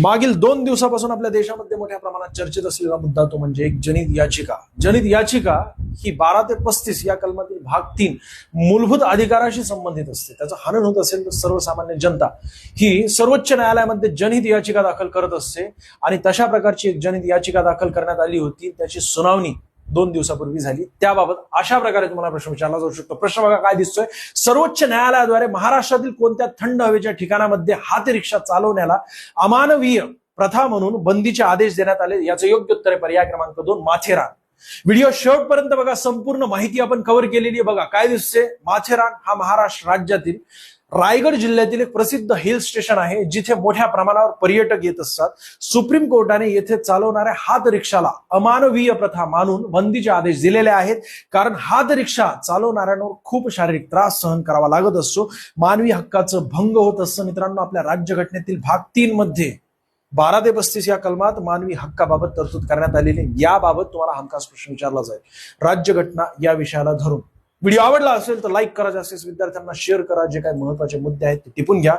मागील दोन दिवसापासून आपल्या देशामध्ये मोठ्या प्रमाणात चर्चेत असलेला मुद्दा तो म्हणजे एक जनित याचिका. जनित याचिका ही बारा ते पस्तीस या कलमातील भाग तीन मूलभूत अधिकाराशी संबंधित असते. त्याचं हनन होत असेल तर सर्वसामान्य जनता ही सर्वोच्च न्यायालयामध्ये जनहित याचिका दाखल करत असते आणि तशा प्रकारची एक जनित याचिका दाखल करण्यात आली होती. त्याची सुनावणी दोन दिवसापूर्वी झाली. त्याबाबत अशा प्रकारे तुम्हाला प्रश्न विचारला जाऊ शकतो. प्रश्न बघा काय दिसतोय? सर्वोच्च न्यायालयाद्वारे महाराष्ट्रातील कोणत्या थंड हवेच्या ठिकाणामध्ये हात रिक्षा चालवण्याला अमानवीय प्रथा म्हणून बंदीचे आदेश देण्यात आले. याचं योग्य उत्तर आहे पर्याय क्रमांक दोन माथेरान. व्हिडिओ शेवटपर्यंत बघा संपूर्ण माहिती आपण कव्हर केलेली आहे बघा. काय दिसते माथेरान हा महाराष्ट्र राज्यातील रायगड जिल्ह्यातील एक प्रसिद्ध हिल स्टेशन आहे जिथे मोठ्या प्रमाणावर पर्यटक येत असतात. सुप्रीम कोर्टाने येथे चालवणाऱ्या हात रिक्षाला अमानवीय प्रथा मानून बंदीचे आदेश दिलेले आहेत. कारण हात रिक्षा चालवणाऱ्यांवर खूप शारीरिक त्रास सहन करावा लागत असतो. मानवी हक्काचं भंग होत असतं. मित्रांनो आपल्या राज्यघटनेतील भाग तीन मध्ये बारा ते पस्तीस या कलमात मानवी हक्काबाबत तरतूद करण्यात आलेली आहे. याबाबत तुम्हाला हमखास प्रश्न विचारला जाईल. राज्यघटना या विषयाला धरून. व्हिडिओ आवडला असेल तर लाईक करा. जास्तीत विद्यार्थ्यांना शेअर करा. जे काही महत्त्वाचे मुद्दे आहेत ते टिपून घ्या.